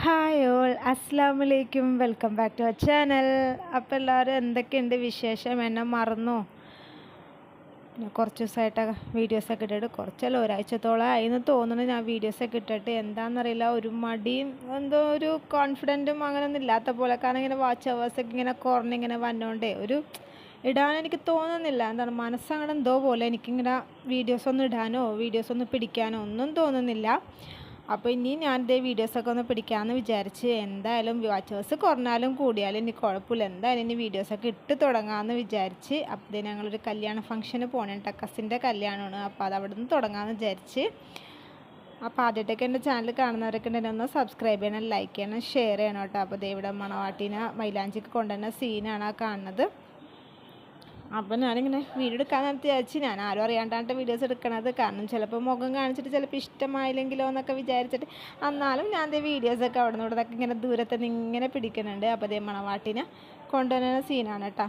Hi all അസ്സാം വലൈക്കും welcome back to our channel അപ്പോൾ എല്ലാവരും എന്തൊക്കെയുണ്ട് വിശേഷം? എന്നെ മറന്നു. പിന്നെ കുറച്ച് ദിവസമായിട്ട് വീഡിയോസൊക്കെ ഇട്ടിട്ട് കുറച്ചല്ല ഒരാഴ്ചത്തോളം ആയിന്ന് തോന്നുന്നു ഞാൻ വീഡിയോസൊക്കെ ഇട്ടിട്ട്. എന്താണെന്നറിയില്ല ഒരു മടിയും എന്തോ ഒരു കോൺഫിഡന്റും അങ്ങനെയൊന്നും ഇല്ലാത്ത പോലെ. കാരണം ഇങ്ങനെ വാച്ച് അവേഴ്സൊക്കെ ഇങ്ങനെ കുറഞ്ഞിങ്ങനെ വന്നോണ്ടേ ഒരു ഇടാൻ എനിക്ക് തോന്നുന്നില്ല. എന്താണ് മനസ്സങ്ങനെ എന്തോ പോലെ എനിക്കിങ്ങനെ വീഡിയോസ് ഒന്നും ഇടാനോ വീഡിയോസ് ഒന്നും പിടിക്കാനോ ഒന്നും തോന്നുന്നില്ല. അപ്പോൾ ഇനി ഞാൻ ഇതേ വീഡിയോസൊക്കെ ഒന്ന് പിടിക്കാമെന്ന് വിചാരിച്ച് എന്തായാലും വാച്ചേഴ്സ് കുറഞ്ഞാലും കൂടിയാലും ഇനി കുഴപ്പമില്ല. എന്തായാലും ഇനി വീഡിയോസൊക്കെ ഇട്ട് തുടങ്ങാമെന്ന് വിചാരിച്ച് അപ്പോൾ ഞങ്ങളൊരു കല്യാണ ഫംഗ്ഷന് പോകണം ടക്കസിന്റെ കല്യാണമാണ് അപ്പോൾ അത് അവിടെ നിന്ന് തുടങ്ങാമെന്ന് വിചാരിച്ച് അപ്പോൾ ആദ്യമായിട്ടൊക്കെ എന്റെ ചാനൽ കാണുന്നവരൊക്കെ ഉണ്ടെങ്കിൽ ഒന്ന് സബ്സ്ക്രൈബ് ചെയ്യണം ലൈക്ക് ചെയ്യണം ഷെയർ ചെയ്യണം കേട്ടോ അപ്പോൾ ദേ മണവാട്ടിനെ മൈലാഞ്ചിക്ക് കൊണ്ടുവന്ന സീനാണ് ആ കാണുന്നത്. അപ്പം ഞാനിങ്ങനെ വീഡിയോ എടുക്കാമെന്ന് വിചാരിച്ച് ഞാൻ ആരും അറിയാണ്ടാണ്ട് വീഡിയോസ് എടുക്കണത്. കാരണം ചിലപ്പോൾ മുഖം കാണിച്ചിട്ട് ചിലപ്പോൾ ഇഷ്ടമായില്ലെങ്കിലോ എന്നൊക്കെ വിചാരിച്ചിട്ട് എന്നാലും ഞാൻ ദേ വീഡിയോസൊക്കെ അവിടെ നിന്ന് ഇവിടെ ഇങ്ങനെ ദൂരത്ത് നിന്ന് ഇങ്ങനെ പിടിക്കുന്നുണ്ട്. അപ്പോൾ അതേ മണവാട്ടിനെ കൊണ്ടുവരുന്ന സീനാണ് കേട്ടോ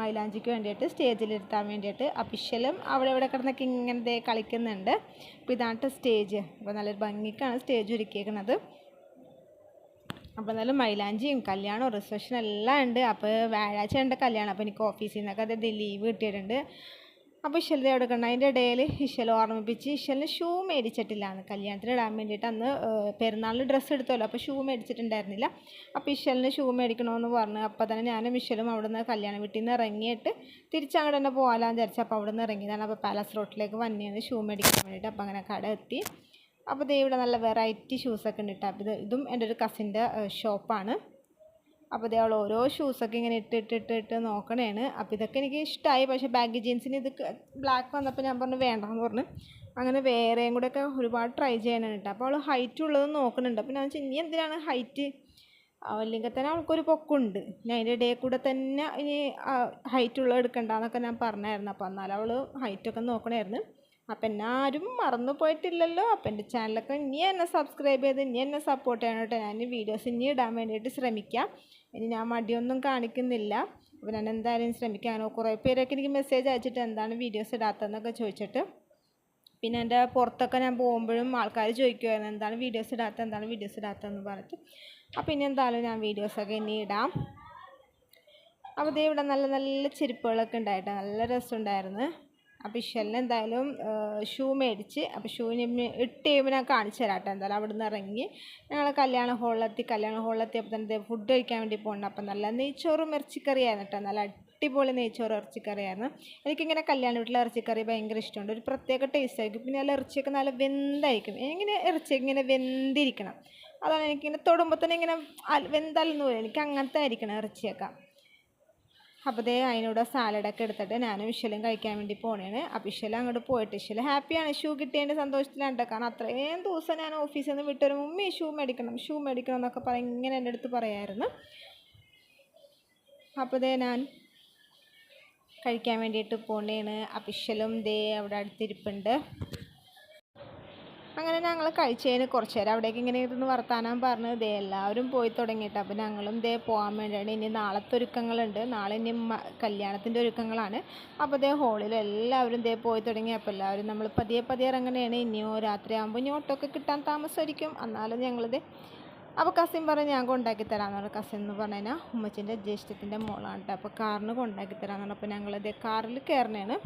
മൈലാഞ്ചിക്ക് വേണ്ടിയിട്ട് സ്റ്റേജിലിരുത്താൻ വേണ്ടിയിട്ട് അപ്പിഷ്യലും അവിടെ ഇവിടെ കിടന്നൊക്കെ ഇങ്ങനെ ദേ കളിക്കുന്നുണ്ട്. അപ്പോൾ ഇതാണ് സ്റ്റേജ് അപ്പോൾ നല്ലൊരു ഭംഗിക്കാണ് സ്റ്റേജ് ഒരുക്കിയേക്കുന്നത് അപ്പോൾ എന്നാലും മൈലാഞ്ചിയും കല്യാണവും റിസപ്ഷൻ എല്ലാം ഉണ്ട്. അപ്പോൾ വ്യാഴാഴ്ച ഉണ്ട് കല്യാണം. അപ്പോൾ എനിക്ക് ഓഫീസിൽ നിന്നൊക്കെ അത് ലീവ് കിട്ടിയിട്ടുണ്ട്. അപ്പോൾ ഇഷൽ അവിടെ കണ്ട? അതിന്റെ ഇടയിൽ ഇഷൽ ഓർമ്മിപ്പിച്ച് ഇഷലിന് ഷൂ മേടിച്ചിട്ടില്ലാന്ന് കല്യാണത്തിന് ഇടാൻ വേണ്ടിയിട്ട് അന്ന് പെരുന്നാളിന് ഡ്രസ്സ് എടുത്തല്ലോ. അപ്പോൾ ഷൂ മേടിച്ചിട്ടുണ്ടായിരുന്നില്ല. അപ്പോൾ ഇഷലിന് ഷൂ മേടിക്കണമെന്ന് പറഞ്ഞു. അപ്പോൾ തന്നെ ഞാനും ഇഷലും അവിടെ നിന്ന് കല്യാണ വീട്ടിൽ നിന്ന് ഇറങ്ങിയിട്ട് തിരിച്ചങ്ങോട്ട് തന്നെ പോകാമെന്ന് വിചാരിച്ചു അപ്പോൾ അവിടെ നിന്ന് ഇറങ്ങിയതാണ് അപ്പോൾ പാലസ് റോട്ടിലേക്ക് വന്നിയാണ് ഷൂ മേടിക്കാൻ വേണ്ടിയിട്ട്. അപ്പോൾ അങ്ങനെ കട എത്തി. അപ്പോൾ ദേ ഇവിടെ നല്ല വെറൈറ്റി ഷൂസൊക്കെ ഉണ്ട് കേട്ടോ അപ്പോൾ ഇത് ഇതും എന്റെ ഒരു കസിന്റെ ഷോപ്പാണ് അപ്പോൾ ഇതേ അവൾ ഓരോ ഷൂസൊക്കെ ഇങ്ങനെ ഇട്ട് ഇട്ട് ഇട്ട് നോക്കണേണ്. അപ്പോൾ ഇതൊക്കെ എനിക്ക് ഇഷ്ടമായി പക്ഷേ ബാഗ് ജീൻസിന് ഇത് ബ്ലാക്ക് വന്നപ്പോൾ ഞാൻ പറഞ്ഞു വേണ്ടെന്ന് പറഞ്ഞു. അങ്ങനെ വേറെയും കൂടെയൊക്കെ ഒരുപാട് ട്രൈ ചെയ്യാനാണ് കേട്ടോ അപ്പോൾ അവൾ ഹൈറ്റ് ഉള്ളത് നോക്കുന്നുണ്ട് അപ്പോൾ ഞാൻ ഇനി എന്തിനാണ് ഹൈറ്റ് അല്ലെങ്കിൽ തന്നെ അവൾക്കൊരു പൊക്കുണ്ട്. ഞാൻ അതിന്റെ ഇടയിൽ കൂടെ തന്നെ ഇനി ഹൈറ്റ് ഉള്ളത് എടുക്കണ്ടെന്നൊക്കെ ഞാൻ പറഞ്ഞായിരുന്നു. അപ്പോൾ എന്നാലും അവൾ ഹൈറ്റൊക്കെ നോക്കണമായിരുന്നു അപ്പം എന്നെ ആരും മറന്നു പോയിട്ടില്ലല്ലോ. അപ്പം എന്റെ ചാനലൊക്കെ ഇനി എന്നെ സബ്സ്ക്രൈബ് ചെയ്ത് ഇനി എന്നെ സപ്പോർട്ട് ചെയ്യണം കേട്ടോ. ഞാൻ വീഡിയോസ് ഇനി ഇടാൻ വേണ്ടിയിട്ട് ശ്രമിക്കാം. ഇനി ഞാൻ മടിയൊന്നും കാണിക്കുന്നില്ല. അപ്പോൾ ഞാൻ എന്തായാലും ശ്രമിക്കാം. കുറേ പേരൊക്കെ എനിക്ക് മെസ്സേജ് അയച്ചിട്ട് എന്താണ് വീഡിയോസ് ഇടാത്തതെന്നൊക്കെ ചോദിച്ചിട്ട്. പിന്നെ എന്റെ പുറത്തൊക്കെ ഞാൻ പോകുമ്പോഴും ആൾക്കാർ ചോദിക്കുമായിരുന്നു എന്താണ് വീഡിയോസ് ഇടാത്തത് എന്താണ് വീഡിയോസ് ഇടാത്തതെന്ന് പറഞ്ഞിട്ട്. അപ്പോൾ ഇനി എന്തായാലും ഞാൻ വീഡിയോസൊക്കെ ഇനി ഇടാം. അപ്പോൾ ഇതേ ഇവിടെ നല്ല നല്ല ചെരുപ്പുകളൊക്കെ ഉണ്ടായിട്ട്. നല്ല രസമുണ്ടായിരുന്നു. അപ്പോൾ ഇഷലിന് എന്തായാലും ഷൂ മേടിച്ച് അപ്പോൾ ഷൂവിന് ഇട്ട് കഴിയുമ്പോൾ ഞാൻ കാണിച്ചു തരാം കേട്ടോ. എന്തായാലും അവിടെ നിന്ന് ഇറങ്ങി ഞങ്ങൾ കല്യാണ ഹോളിലെത്തി കല്യാണ ഹോളിലെത്തിയപ്പോൾ തന്നെ ഫുഡ് കഴിക്കാൻ വേണ്ടി പോകണം അപ്പം നല്ല നെയ്ച്ചോറും ഇറച്ചിക്കറിയായിരുന്നു കേട്ടോ. നല്ല അടിപൊളി നെയ്ച്ചോറ് ഇറച്ചിക്കറിയായിരുന്നു. എനിക്കിങ്ങനെ കല്യാണ വീട്ടിലെ ഇറച്ചിക്കറി ഭയങ്കര ഇഷ്ടമുണ്ട്. ഒരു പ്രത്യേക ടേസ്റ്റ് ആയിരിക്കും. പിന്നെ നല്ല ഇറച്ചിയൊക്കെ നല്ല വെന്തായിരിക്കും. ഇങ്ങനെ ഇറച്ചി ഇങ്ങനെ വെന്തിരിക്കണം? അതാണ് എനിക്കിങ്ങനെ തൊടുമ്പോൾ തന്നെ ഇങ്ങനെ വെന്തല്ലെന്ന് പോലും എനിക്ക് അങ്ങനത്തെ ആയിരിക്കണം ഇറച്ചിയൊക്കെ. അപ്പോൾ ദേ അതിനോട് സാലഡൊക്കെ എടുത്തിട്ട് ഞാനും ഇഷലും കഴിക്കാൻ വേണ്ടി പോണേണ്. അപ്പോൾ ഇഷല അങ്ങോട്ട് പോയിട്ട് ഇഷല ഹാപ്പിയാണ് ഷൂ കിട്ടിയതിന്റെ സന്തോഷത്തിലാണ്ട് കാരണം അത്രയും ദിവസം ഞാൻ ഓഫീസിൽ നിന്ന് വിട്ടൊരു മുമ്മി ഷൂ മേടിക്കണം ഷൂ മേടിക്കണം എന്നൊക്കെ പറയും ഇങ്ങനെ എന്റെ അടുത്ത് പറയായിരുന്നു. അപ്പോൾ ദേ ഞാൻ കഴിക്കാൻ വേണ്ടിയിട്ട് പോണേണ്. അപ്പിഷലും ദേ അവിടെ അടുത്തിരിപ്പുണ്ട്. അങ്ങനെ ഞങ്ങൾ കഴിച്ചതിന് കുറച്ച് നേരം അവിടേക്ക് ഇങ്ങനെ ഇരുന്ന് വർത്താനം പറഞ്ഞ് ദേ എല്ലാവരും പോയി തുടങ്ങിയിട്ട്. അപ്പോൾ ഞങ്ങളും ദേ പോകാൻ വേണ്ടിയാണ്. ഇനി നാളത്തെ ഒരുക്കങ്ങളുണ്ട്. നാളെ ഇനി കല്യാണത്തിന്റെ ഒരുക്കങ്ങളാണ്. അപ്പോൾ ദേ ഹോളിൽ എല്ലാവരും ദേ പോയി തുടങ്ങി. അപ്പോൾ എല്ലാവരും നമ്മൾ പതിയെ പതിയെ ഇറങ്ങണേണ് ഇനിയോ രാത്രി ആകുമ്പോൾ ഇനി ഓട്ടോ ഒക്കെ കിട്ടാൻ താമസമായിരിക്കും എന്നാലും ഞങ്ങളിത് അപ്പോൾ കസിൻ പറഞ്ഞ് ഞാൻ കൊണ്ടാക്കി തരാമെന്ന് പറഞ്ഞു. കസിൻ എന്ന് പറഞ്ഞു കഴിഞ്ഞാൽ ഉമ്മച്ചിന്റെ ജ്യേഷ്ഠത്തിന്റെ മോളാണ് കേട്ടോ അപ്പോൾ കാറിന് കൊണ്ടാക്കി തരാമെന്ന് പറഞ്ഞു. അപ്പോൾ ഞങ്ങളിത് കാറിൽ കയറണേണ്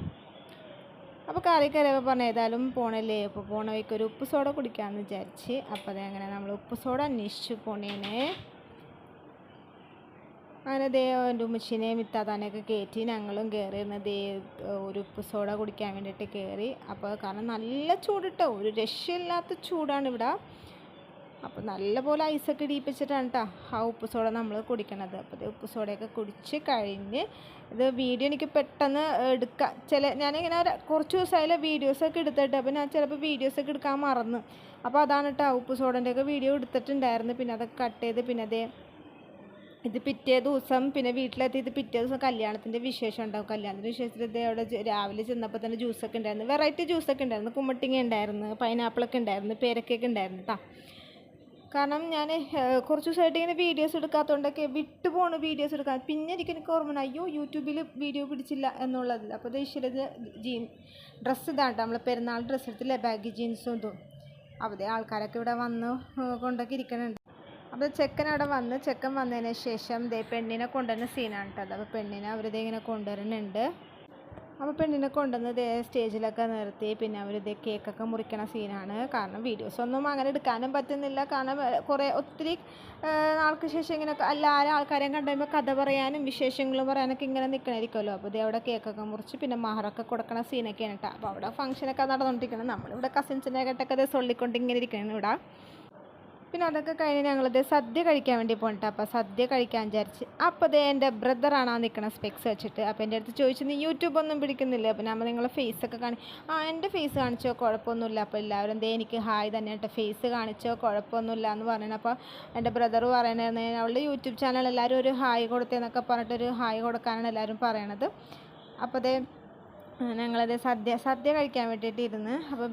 അപ്പോൾ കറി കയറിയപ്പോൾ പറഞ്ഞു ഏതായാലും പോണല്ലേ? അപ്പോൾ പോണ വഴിക്ക് ഒരു ഉപ്പ് സോഡ കുടിക്കാമെന്ന് വിചാരിച്ച്. അപ്പോൾ അങ്ങനെ നമ്മൾ ഉപ്പ് സോഡ അന്വേഷിച്ചു പോണേനെ. അങ്ങനെ ദേ എന്റെ ഉമ്മച്ചിനെയും മിത്താതാനെയൊക്കെ കയറ്റി ഞങ്ങളും കയറിയിരുന്ന ദേ ഒരു ഉപ്പ് സോഡ കുടിക്കാൻ വേണ്ടിയിട്ട് കയറി അപ്പോൾ കാരണം നല്ല ചൂടിട്ടോ ഒരു രക്ഷയില്ലാത്ത ചൂടാണ് ഇവിടെ. അപ്പോൾ നല്ലപോലെ ഐസൊക്കെ ഇടിയിപ്പിച്ചിട്ടാണ് കേട്ടോ ആ ഉപ്പ് സോഡ നമ്മൾ കുടിക്കണത്. അപ്പോൾ ഇത് ഉപ്പ് സോഡയൊക്കെ കുടിച്ച് കഴിഞ്ഞ് ഇത് വീഡിയോ എനിക്ക് പെട്ടെന്ന് എടുക്കാം. ചില ഞാനിങ്ങനെ കുറച്ച് ദിവസമായാലും വീഡിയോസൊക്കെ എടുത്തിട്ട് അപ്പോൾ ഞാൻ ചിലപ്പോൾ വീഡിയോസൊക്കെ എടുക്കാൻ മറന്നു. അപ്പോൾ അതാണ് കേട്ടോ ഉപ്പ് സോഡന്റെയൊക്കെ വീഡിയോ എടുത്തിട്ടുണ്ടായിരുന്നു പിന്നെ അതൊക്കെ കട്ട് ചെയ്ത് പിന്നെ അതേ ഇത് പിറ്റേ ദിവസം പിന്നെ വീട്ടിലെത്തി ഇത് പിറ്റേ ദിവസം കല്യാണത്തിന്റെ വിശേഷം ഉണ്ടാവും. കല്യാണത്തിന്റെ വിശേഷത്തിൽ ഇത് അവിടെ രാവിലെ ചെന്നപ്പോൾ തന്നെ ജ്യൂസൊക്കെ ഉണ്ടായിരുന്നു. വെറൈറ്റി ജ്യൂസൊക്കെ ഉണ്ടായിരുന്നു. കുമ്മട്ടിങ്ങ ഉണ്ടായിരുന്നു പൈനാപ്പിളൊക്കെ ഉണ്ടായിരുന്നു പേരക്കൊക്കെ ഉണ്ടായിരുന്നു കേട്ടോ കാരണം ഞാൻ കുറച്ച് ദിവസമായിട്ട് ഇങ്ങനെ വീഡിയോസ് എടുക്കാത്തതുകൊണ്ടൊക്കെ വിട്ടു പോണ വീഡിയോസ് എടുക്കാൻ. പിന്നെ എനിക്ക് എനിക്ക് ഓർമ്മ അയ്യോ യൂട്യൂബിൽ വീഡിയോ പിടിച്ചില്ല എന്നുള്ളതിൽ. അപ്പോൾ ദേശീയത് ജീൻ ഡ്രസ്സ് ഇതാണ് നമ്മൾ പെരുന്നാൾ ഡ്രസ്സ് എടുത്തില്ലേ ബാഗ് ജീൻസും ഇതും. അവിടെ ആൾക്കാരൊക്കെ ഇവിടെ വന്ന് കൊണ്ടൊക്കെ ഇരിക്കുന്നുണ്ട് അപ്പോൾ ചെക്കൻ അവിടെ വന്ന്. ചെക്കൻ വന്നതിന് ശേഷം ദേ പെണ്ണിനെ കൊണ്ടുവരുന്ന സീനാണ് കേട്ടോ. അപ്പോൾ പെണ്ണിനെ അവരിതേ ഇങ്ങനെ കൊണ്ടുവരുന്നുണ്ട്. അപ്പോൾ പെണ്ണിനെ കൊണ്ടുവന്ന് സ്റ്റേജിലൊക്കെ നിർത്തി. പിന്നെ അവരിത് കേക്കൊക്കെ മുറിക്കണ സീനാണ്. കാരണം വീഡിയോസ് ഒന്നും അങ്ങനെ എടുക്കാനും പറ്റുന്നില്ല. കാരണം കുറേ ഒത്തിരി നാൾക്ക് ശേഷം ഇങ്ങനെ എല്ലാവരും ആൾക്കാരെയും കണ്ടുമ്പോൾ കഥ പറയാനും വിശേഷങ്ങളും പറയാനൊക്കെ ഇങ്ങനെ നിൽക്കണമായിരിക്കുമല്ലോ അപ്പോൾ ഇത് അവിടെ കേക്കൊക്കെ മുറിച്ച് പിന്നെ മഹറൊക്കെ കൊടുക്കണ സീനൊക്കെയാണ് കേട്ടോ അപ്പോൾ അവിടെ ഫംഗ്ഷനൊക്കെ നടന്നുകൊണ്ടിരിക്കണം നമ്മളിവിടെ കസിൻസിനെ കേട്ടൊക്കെ ഇത് സൊള്ളിക്കൊണ്ട് ഇങ്ങനെ ഇരിക്കണം ഇവിടെ. പിന്നെ അതൊക്കെ കഴിഞ്ഞ് ഞങ്ങളിത് സദ്യ കഴിക്കാൻ വേണ്ടി പോകണ്ട അപ്പോൾ സദ്യ കഴിക്കാൻ വിചാരിച്ച്. അപ്പോൾ അത് എന്റെ ബ്രദറാണ് ആ നിൽക്കണ സ്പെക്സ് വെച്ചിട്ട്. അപ്പോൾ എന്റെ അടുത്ത് ചോദിച്ചു നീ യൂട്യൂബ് ഒന്നും പിടിക്കുന്നില്ല? അപ്പോൾ നമ്മൾ നിങ്ങളെ ഫേസ് ഒക്കെ കാണി ആ എന്റെ ഫേസ് കാണിച്ചോ? കുഴപ്പമൊന്നുമില്ല. അപ്പോൾ എല്ലാവരും എന്തേ എനിക്ക് ഹായ് തന്നെ എന്റെ ഫേസ് കാണിച്ചോ? കുഴപ്പമൊന്നുമില്ല എന്ന് പറയണം. അപ്പോൾ എന്റെ ബ്രദർ പറയണത് അവളുടെ യൂട്യൂബ് ചാനൽ എല്ലാവരും ഒരു ഹായ് കൊടുത്തേന്നൊക്കെ പറഞ്ഞിട്ടൊരു ഹായ് കൊടുക്കാനാണ് എല്ലാവരും പറയണത്. അപ്പോൾ അതേ ഞങ്ങളത് സദ്യ സദ്യ കഴിക്കാൻ വേണ്ടിയിട്ട് ഇരുന്ന് അപ്പം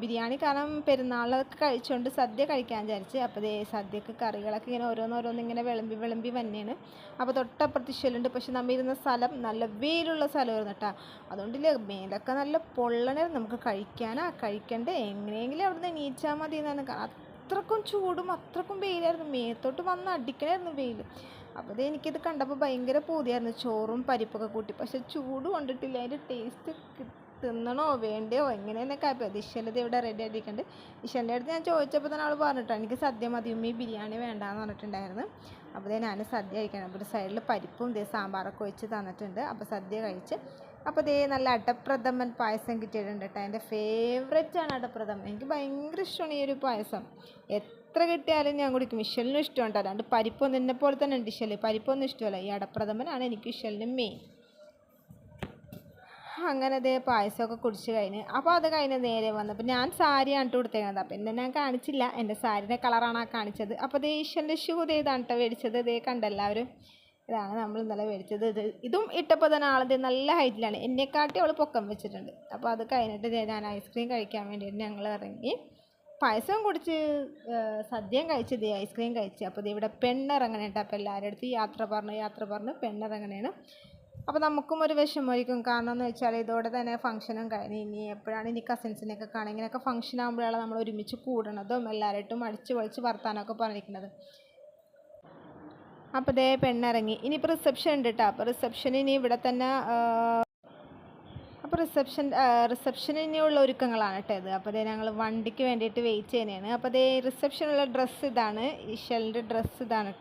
ബിരിയാണി കാരണം പെരുന്നാളൊക്കെ കഴിച്ചുകൊണ്ട് സദ്യ കഴിക്കാൻ വിചാരിച്ച്. അപ്പോൾ ദേ സദ്യക്ക് കറികളൊക്കെ ഇങ്ങനെ ഓരോന്നോരോന്ന് ഇങ്ങനെ വിളമ്പി വിളമ്പി വന്നെയാണ് അപ്പോൾ തൊട്ടപ്പുറത്ത് ഇഷ്യലുണ്ട് പക്ഷെ നമ്മൾ ഇരുന്ന സ്ഥലം നല്ല വെയിലുള്ള സ്ഥലമായിരുന്നു കേട്ടോ. അതുകൊണ്ടില്ലേ മേലൊക്കെ നല്ല പൊള്ളണേ നമുക്ക് കഴിക്കാനാ കഴിക്കണ്ടേ? എങ്ങനെയെങ്കിലും അവിടുന്ന് എണീച്ചാൽ മതി എന്നാണ് അത്രക്കും ചൂടും അത്രക്കും വെയിലായിരുന്നു. മേത്തോട്ട് വന്ന് അടിക്കണമായിരുന്നു വെയിൽ അപ്പോൾ എനിക്കിത് കണ്ടപ്പോൾ ഭയങ്കര പൂതിയായിരുന്നു. ചോറും പരിപ്പൊക്കെ കൂട്ടി. പക്ഷെ ചൂട് കൊണ്ടിട്ടില്ല. അതിന്റെ ടേസ്റ്റ് തിന്നണോ വേണ്ടയോ? എങ്ങനെയെന്നൊക്കെ ആയപ്പോൾ ഇഷലിത് ഇവിടെ റെഡി ആയിട്ടുണ്ട് ഇഷലിന്റെ അടുത്ത് ഞാൻ ചോദിച്ചപ്പോൾ തന്നെ അവൾ പറഞ്ഞിട്ടോ എനിക്ക് സദ്യ മതി. ഉമ്മി ബിരിയാണി വേണ്ടാന്ന് പറഞ്ഞിട്ടുണ്ടായിരുന്നു. അപ്പോൾ ഞാൻ സദ്യ കഴിക്കണം. അപ്പോൾ ഒരു സൈഡിൽ പരിപ്പും ഇതേ സാമ്പാറൊക്കെ ഒഴിച്ച് തന്നിട്ടുണ്ട്. അപ്പോൾ സദ്യ കഴിച്ച്. അപ്പോൾ ഇതേ നല്ല അടപ്രഥമൻ പായസം കിട്ടിയിട്ടുണ്ട് കേട്ടോ എന്റെ ഫേവറേറ്റ് ആണ് അടപ്രഥമൻ. എനിക്ക് ഭയങ്കര ഇഷ്ടമാണ് ഈ ഒരു പായസം. എത്ര കിട്ടിയാലും ഞാൻ കുടിക്കും. ഇഷലിനും ഇഷ്ടമുണ്ട്? അല്ലാണ്ട് പരിപ്പൊന്നും എന്നെ പോലെ തന്നെ ഉണ്ട് ഇഷൽ പരിപ്പൊന്നും ഇഷ്ടമല്ല. ഈ അടപ്രഥമനാണ് എനിക്ക് ഇഷലിന് മെയിൻ അങ്ങനെ അതേ പായസമൊക്കെ കുടിച്ച് കഴിഞ്ഞ്. അപ്പോൾ അത് കഴിഞ്ഞ് നേരെ വന്നപ്പോൾ ഞാൻ സാരിയാണ് കേട്ടോ കൊടുത്തേക്കുന്നത്. അപ്പോൾ എന്നെ ഞാൻ കാണിച്ചില്ല. എന്റെ സാരിയുടെ കളറാണ് ആ കാണിച്ചത്. അപ്പോൾ അതേ ഈശ്വരന്റെ ഷൂ ഇതാണ് കേട്ടോ മേടിച്ചത്. ഇതേ കണ്ടെല്ലാവരും ഇതാണ് നമ്മൾ ഇന്നലെ മേടിച്ചത്. ഇത് ഇതും ഇട്ടപ്പോൾ തന്നെ ആളത് നല്ല ഹൈറ്റിലാണ് എന്നെക്കാട്ടി അവൾ പൊക്കം വെച്ചിട്ടുണ്ട്. അപ്പോൾ അത് കഴിഞ്ഞിട്ട് ഞാൻ ഐസ്ക്രീം കഴിക്കാൻ വേണ്ടിയിട്ട് ഞങ്ങൾ ഇറങ്ങി. പായസം കുടിച്ച് സദ്യയും കഴിച്ച് ദേ ഐസ്ക്രീം കഴിച്ച്. അപ്പോൾ ദേ ഇവിടെ പെണ്ണിറങ്ങണേ കേട്ടോ അപ്പോൾ എല്ലാവരുടെ അടുത്ത് യാത്ര പറഞ്ഞു യാത്ര പറഞ്ഞ് പെണ്ണിറങ്ങണേണ് അപ്പോൾ നമുക്കും ഒരു വിഷമമായിരിക്കും. കാരണം എന്ന് വെച്ചാൽ ഇതോടെ തന്നെ ഫംഗ്ഷനും കഴിഞ്ഞ്. ഇനി എപ്പോഴാണ് ഇനി കസിൻസിനെയൊക്കെ കാണുക? ഇങ്ങനെയൊക്കെ ഫംഗ്ഷൻ ആകുമ്പോഴാണ് നമ്മൾ ഒരുമിച്ച് കൂടണതും എല്ലാവരായിട്ടും അടിച്ച് പൊളിച്ച് വർത്താനമൊക്കെ പറഞ്ഞിരിക്കുന്നത്. അപ്പോൾ ദേ പെണ്ണിറങ്ങി. ഇനിയിപ്പോൾ റിസപ്ഷൻ ഉണ്ട് കേട്ടോ അപ്പോൾ റിസപ്ഷൻ ഇനി ഇവിടെ തന്നെ റിസപ്ഷൻ റിസപ്ഷനുള്ള ഒരുക്കങ്ങളാണ് കേട്ടോ ഇത്. അപ്പോൾ അതേ ഞങ്ങൾ വണ്ടിക്ക് വേണ്ടിയിട്ട് വെയിറ്റ് ചെയ്യുന്നതാണ്. അപ്പോൾ അതേ റിസപ്ഷനുള്ള ഡ്രസ്സ് ഇതാണ്. ഇഷലിന്റെ ഡ്രസ്സ് ഇതാണ്.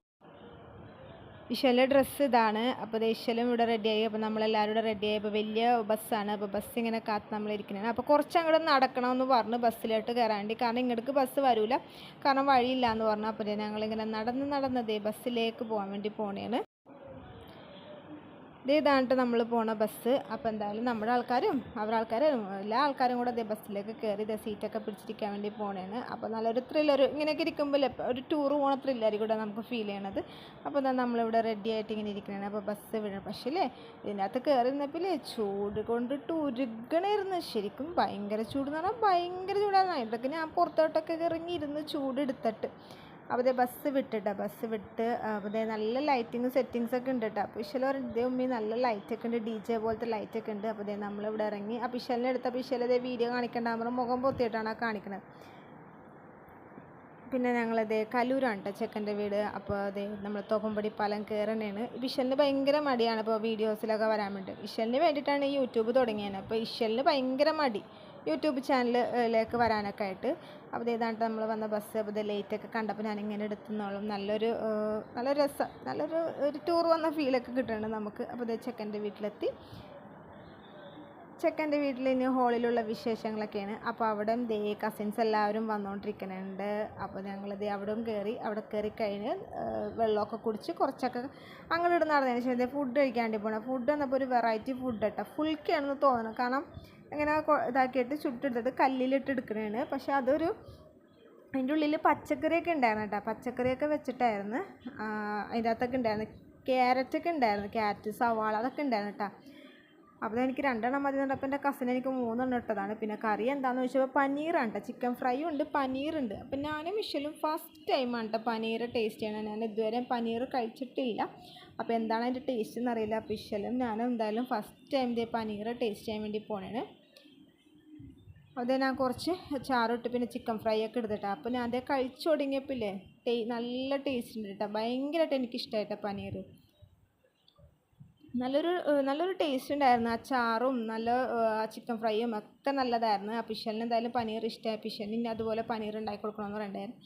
ഇഷലിന്റെ ഡ്രസ്സ് ഇതാണ്. അപ്പോൾ ദേ ഇഷലും ഇവിടെ റെഡിയായി അപ്പോൾ നമ്മളെല്ലാവരും ഇവിടെ റെഡിയായി അപ്പോൾ വലിയ ബസ്സാണ് അപ്പോൾ ബസ് ഇങ്ങനെ കാത്ത് നമ്മളിരിക്കുന്നതാണ്. അപ്പോൾ കുറച്ച് അങ്ങോട്ട് നടക്കണമെന്ന് പറഞ്ഞു ബസ്സിലോട്ട് കയറാൻ വേണ്ടി കാരണം ഇങ്ങോട്ട് ബസ് വരില്ല കാരണം വഴിയില്ല എന്ന് പറഞ്ഞു അപ്പോൾ ഞങ്ങളിങ്ങനെ നടന്ന് നടന്നതേ ബസ്സിലേക്ക് പോകാൻ വേണ്ടി പോണേണ്. ഇതാണ് നമ്മൾ പോണ ബസ്. അപ്പോൾ എന്തായാലും നമ്മുടെ ആൾക്കാരും അവരുടെ ആൾക്കാരും എല്ലാ ആൾക്കാരും കൂടെ അതേ ബസ്സിലേക്ക് കയറി ഇതേ സീറ്റൊക്കെ പിടിച്ചിരിക്കാൻ വേണ്ടി പോണേണ്. അപ്പോൾ നല്ലൊരു ത്രില്ലർ ഇങ്ങനെയൊക്കെ ഇരിക്കുമ്പോൾ ഒരു ടൂർ പോണ ത്രില്ലായിരിക്കും കൂടെ നമുക്ക് ഫീൽ ചെയ്യണത്. അപ്പോൾ എന്താ നമ്മളിവിടെ റെഡി ആയിട്ട് ഇങ്ങനെ ഇരിക്കണേ അപ്പോൾ ബസ് വിടണം പക്ഷേ അല്ലേ ഇതിനകത്ത് കയറി നിന്നപ്പോൾ ചൂട് കൊണ്ടിട്ട് ഉരുകണായിരുന്നു ശരിക്കും ഭയങ്കര ചൂട് എന്ന് പറഞ്ഞാൽ ഭയങ്കര ചൂടായിരുന്നു. അതിന്റെ ഞാൻ പുറത്തോട്ടൊക്കെ ഇറങ്ങി ഇരുന്ന് ചൂട് എടുത്തിട്ട് അപ്പോൾ ദേ ബസ് വിട്ടിട്ടാ. ബസ് വിട്ട് ദേ നല്ല ലൈറ്റിങ് സെറ്റിങ്സ് ഒക്കെ ഉണ്ട് കേട്ടോ അപ്പോൾ ഇഷൽ പറഞ്ഞു ഇതേ ഉമ്മി നല്ല ലൈറ്റ് ഒക്കെ ഉണ്ട് ഡി ജെ പോലത്തെ ലൈറ്റ് ഒക്കെ ഉണ്ട്. അപ്പോൾ ദേ നമ്മളിവിടെ ഇറങ്ങി. അപ്പോൾ ഇഷലിനെ എടുത്തപ്പോൾ ഇഷൽ ഇതേ വീഡിയോ കാണിക്കേണ്ട. നമ്മുടെ മുഖം പൊത്തിയിട്ടാണ് ആ കാണിക്കുന്നത് പിന്നെ ഞങ്ങളത് കലൂരാണ് കേട്ടോ ചെക്കന്റെ വീട്. അപ്പോൾ അത് നമ്മൾ തോപ്പമ്പടി പാലം കയറണേണ് ഇഷലിന് ഭയങ്കര മടിയാണ് ഇപ്പോൾ വീഡിയോസിലൊക്കെ വരാൻ വേണ്ടി. ഇഷലിന് വേണ്ടിയിട്ടാണ് ഈ യൂട്യൂബ് തുടങ്ങിയത് അപ്പോൾ ഇഷലിന് ഭയങ്കര മടി. യൂട്യൂബ് ചാനലിലേക്ക് വരാനൊക്കെ ആയിട്ട്. അപ്പോൾ ഏതാണ്ട് നമ്മൾ വന്ന ബസ് അപ്പോൾ ലേറ്റൊക്കെ കണ്ടപ്പോൾ ഞാനിങ്ങനെ എടുത്തുന്നോളും. നല്ലൊരു നല്ല രസം നല്ലൊരു ഒരു ടൂർ വന്ന ഫീലൊക്കെ കിട്ടുന്നുണ്ട് നമുക്ക്. അപ്പോൾ ഇത് ചെക്കന്റെ വീട്ടിലെത്തി. ചെക്കന്റെ വീട്ടിൽ ഇനി ഹോളിലുള്ള വിശേഷങ്ങളൊക്കെയാണ്. അപ്പോൾ അവിടെ ദേ കസിൻസ് എല്ലാവരും വന്നുകൊണ്ടിരിക്കുന്നുണ്ട് അപ്പോൾ ഞങ്ങൾ ദേ അവിടെയും കയറി അവിടെ കയറി കഴിഞ്ഞ് വെള്ളമൊക്കെ കുടിച്ച് കുറച്ചൊക്കെ അങ്ങോട്ട് നടന്നതിന് ശേഷം ഫുഡ് കഴിക്കാൻ വേണ്ടി പോകണം ഫുഡ് വന്നപ്പോൾ ഒരു വെറൈറ്റി ഫുഡ് കേട്ടോ ഫുൾക്കാണെന്ന് തോന്നണം. കാരണം ഇങ്ങനെ കൊ- ഇതാക്കിയിട്ട് ചുട്ടെടുത്തിട്ട് കല്ലിലിട്ട് എടുക്കണതാണ് പക്ഷെ അതൊരു അതിന്റെ ഉള്ളിൽ പച്ചക്കറിയൊക്കെ ഉണ്ടായിരുന്നു കേട്ടോ. പച്ചക്കറിയൊക്കെ വെച്ചിട്ടായിരുന്നു. അതിന്റെ അകത്തൊക്കെ ഉണ്ടായിരുന്നു. ക്യാരറ്റൊക്കെ ഉണ്ടായിരുന്നു. ക്യാരറ്റ് സവാള അതൊക്കെ ഉണ്ടായിരുന്നു കേട്ടോ. അപ്പോൾ എനിക്ക് രണ്ടെണ്ണം മതി എന്നപ്പോൾ എന്റെ കസിൻ എനിക്ക് മൂന്നെണ്ണം ഇട്ടതാണ്. പിന്നെ കറി എന്താണെന്ന് ചോദിച്ചപ്പോൾ പനീറാണ് കേട്ടോ. ചിക്കൻ ഫ്രൈ ഉണ്ട് പനീറുണ്ട്. അപ്പം ഞാനും മിഷലും ഫസ്റ്റ് ടൈമാണ് കേട്ടോ പനീർ ടേസ്റ്റ് ചെയ്യണം ഞാൻ ഇതുവരെ പനീർ കഴിച്ചിട്ടില്ല. അപ്പോൾ എന്താണ് അതിന്റെ ടേസ്റ്റ് എന്നറിയില്ല അപ്പം മിഷലും ഞാനും എന്തായാലും ഫസ്റ്റ് ടൈം പനീർ ടേസ്റ്റ് ചെയ്യാൻ വേണ്ടി പോണേണ്. അതേ ഞാൻ കുറച്ച് ചാറിട്ട് പിന്നെ ചിക്കൻ ഫ്രൈ ഒക്കെ എടുത്തിട്ടാ. അപ്പോൾ ഞാൻ അതേ കഴിച്ചു തുടങ്ങിയപ്പോൾ ടേ നല്ല ടേസ്റ്റ് ഉണ്ട് കേട്ടോ ഭയങ്കരമായിട്ട് എനിക്ക് ഇഷ്ടമായിട്ടാ പനീർ നല്ലൊരു നല്ലൊരു ടേസ്റ്റ് ഉണ്ടായിരുന്നു. ആ ചാറും നല്ല ആ ചിക്കൻ ഫ്രൈയും ഒക്കെ നല്ലതായിരുന്നു. ആ പിഷലിന് എന്തായാലും പനീർ ഇഷ്ടമായി പിഷലിന് ഇനി അതുപോലെ പനീർ ഉണ്ടാക്കി കൊടുക്കണമെന്ന് പറയണ്ടായിരുന്നു.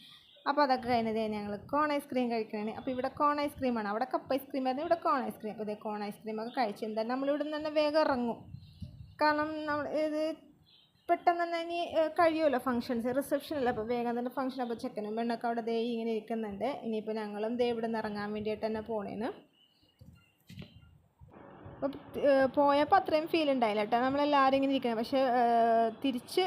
അപ്പോൾ അതൊക്കെ കഴിഞ്ഞത് ഞങ്ങൾ കോൺ ഐസ്ക്രീം കഴിക്കണേ അപ്പോൾ ഇവിടെ കോൺ ഐസ്ക്രീമാണ് അവിടെ കപ്പ് ഐസ്ക്രീം ആയിരുന്നു ഇവിടെ കോൺ ഐസ്ക്രീം അപ്പോൾ ഇതേ കോൺ ഐസ്ക്രീം ഒക്കെ കഴിച്ച് എന്തായാലും നമ്മളിവിടെ നിന്ന് തന്നെ വേഗം ഇറങ്ങും. കാരണം നമ്മൾ ഇത് പെട്ടെന്ന് തന്നെ ഇനി കഴിയുമല്ലോ ഫംഗ്ഷൻസ് റിസപ്ഷൻ അല്ല? അപ്പോൾ വേഗം തന്നെ ഫംഗ്ഷൻ അപ്പോൾ ചെക്കനും പെണ്ണൊക്കെ അവിടെ ദേ ഇങ്ങനെ ഇരിക്കുന്നുണ്ട്. ഇനിയിപ്പോൾ ഞങ്ങളും ദേ ഇവിടെ നിന്ന് ഇറങ്ങാൻ വേണ്ടിയിട്ട് തന്നെ പോണേന്ന്. പോയപ്പോൾ അത്രയും ഫീൽ ഉണ്ടായില്ല കേട്ടോ നമ്മളെല്ലാവരും ഇങ്ങനെ ഇരിക്കണം. പക്ഷേ തിരിച്ച്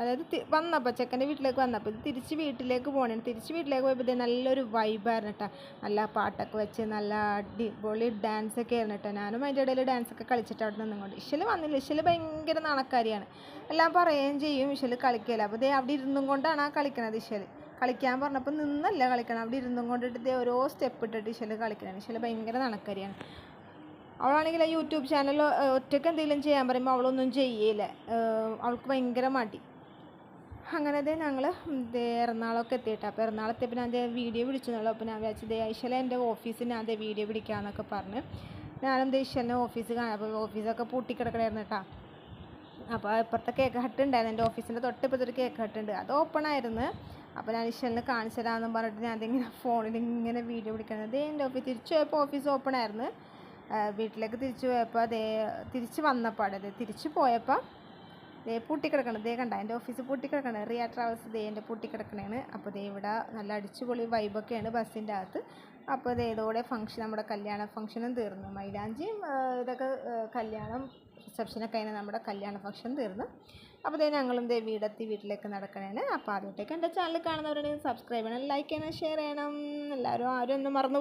അതായത് വന്നപ്പോൾ ചെക്കന്റെ വീട്ടിലേക്ക് വന്നപ്പോൾ തിരിച്ച് വീട്ടിലേക്ക് പോകണേ തിരിച്ച് വീട്ടിലേക്ക് പോയപ്പോൾ നല്ലൊരു വൈബായിരുന്നു കേട്ടോ നല്ല പാട്ടൊക്കെ വെച്ച് നല്ല അടിപൊളി ഡാൻസ് ഒക്കെ ആയിരുന്നു കേട്ടോ ഞാനും അതിന്റെ ഇടയിൽ ഡാൻസ് ഒക്കെ കളിച്ചിട്ട് അവിടെ നിന്നുകൊണ്ട് ഇഷൽ വന്നില്ല. ഇഷൽ ഭയങ്കര നാണക്കാരിയാണ്. എല്ലാം പറയുകയും ചെയ്യും. ഇഷൽ കളിക്കില്ല. അപ്പോൾ ദേ അവിടെ ഇരുന്നും കൊണ്ടാണ് ആ കളിക്കണത് ഇഷൽ കളിക്കാൻ പറഞ്ഞപ്പോൾ നിന്നല്ല കളിക്കണം അവിടെ ഇരുന്നും കൊണ്ടിട്ട് ഓരോ സ്റ്റെപ്പ് ഇട്ടിട്ട് ഇഷൽ കളിക്കണം. ഇഷൽ ഭയങ്കര നാണക്കാരിയാണ്. അവളാണെങ്കിൽ ആ യൂട്യൂബ് ചാനൽ ഒറ്റയ്ക്ക് എന്തെങ്കിലും ചെയ്യാൻ പറയുമ്പോൾ അവളൊന്നും ചെയ്യില്ല അവൾക്ക് ഭയങ്കര മടി. അങ്ങനെ അതേ ഞങ്ങൾ എറണാകുളമൊക്കെ എത്തിയിട്ട്. അപ്പോൾ എറണാകുളം എത്തിയപ്പോൾ ഞാൻ വിളിച്ചു വീഡിയോ പിടിച്ചെന്നുള്ളൂ അപ്പോൾ ഞാൻ വിചാരിച്ചത് ഐശ്വല എന്റെ ഓഫീസിൽ ഞാൻ ദേ വീഡിയോ പിടിക്കാമെന്നൊക്കെ പറഞ്ഞ് ഞാനും ദേ ഇശ്വലിനെ ഓഫീസ് കാണാം. അപ്പോൾ ഓഫീസൊക്കെ പൂട്ടിക്കിടക്കണമായിരുന്നു കേട്ടോ അപ്പോൾ ഇപ്പുറത്തെ കേക്ക് ഹട്ട് ഉണ്ടായിരുന്നു. എന്റെ ഓഫീസിന്റെ തൊട്ടിപ്പുറത്തെ ഒരു കേക്ക് ഹട്ട് ഉണ്ട്. അത് ഓപ്പൺ ആയിരുന്നു. അപ്പോൾ ഞാൻ ഇഷലിന് കാണിച്ചു തരാമെന്നും പറഞ്ഞിട്ട് ഞാൻ അതിങ്ങനെ ഫോണിൽ ഇങ്ങനെ വീഡിയോ പിടിക്കുന്നത് എന്റെ ഓഫീസ് തിരിച്ചു പോയപ്പോൾ ഓഫീസ് ഓപ്പൺ ആയിരുന്നു. വീട്ടിലേക്ക് തിരിച്ചു പോയപ്പോൾ അതേ തിരിച്ച് വന്നപ്പോൾ അതെ തിരിച്ചു പോയപ്പോൾ ദേ പൂട്ടിക്കിടക്കണം ദേ കണ്ട എന്റെ ഓഫീസ് പൂട്ടിക്കിടക്കണം റിയ ട്രാവൽസ് ദേ എന്റെ പൂട്ടിക്കിടക്കണേണ് അപ്പോൾ ദേ ഇവിടെ നല്ല അടിച്ചുപൊളി വൈബൊക്കെയാണ് ബസ്സിന്റെ അകത്ത്. അപ്പോൾ ദേ ഇതോടെ ഫംഗ്ഷൻ നമ്മുടെ കല്യാണ ഫംഗ്ഷനും തീർന്നു. മൈലാഞ്ചിയും ഇതൊക്കെ കല്യാണം റിസപ്ഷനൊക്കെ അതിന് നമ്മുടെ കല്യാണ ഫംഗ്ഷൻ തീർന്നു. അപ്പോൾ ദേ ഞങ്ങളും ദേ വീടെത്തി വീട്ടിലേക്ക് നടക്കണേണ്. അപ്പോൾ ആദ്യമായിട്ടൊക്കെ എന്റെ ചാനൽ കാണുന്നവരുണ്ടെങ്കിൽ സബ്സ്ക്രൈബ് ചെയ്യണം ലൈക്ക് ചെയ്യണം ഷെയർ ചെയ്യണം. എല്ലാവരും ആരും ഒന്നും മറന്നു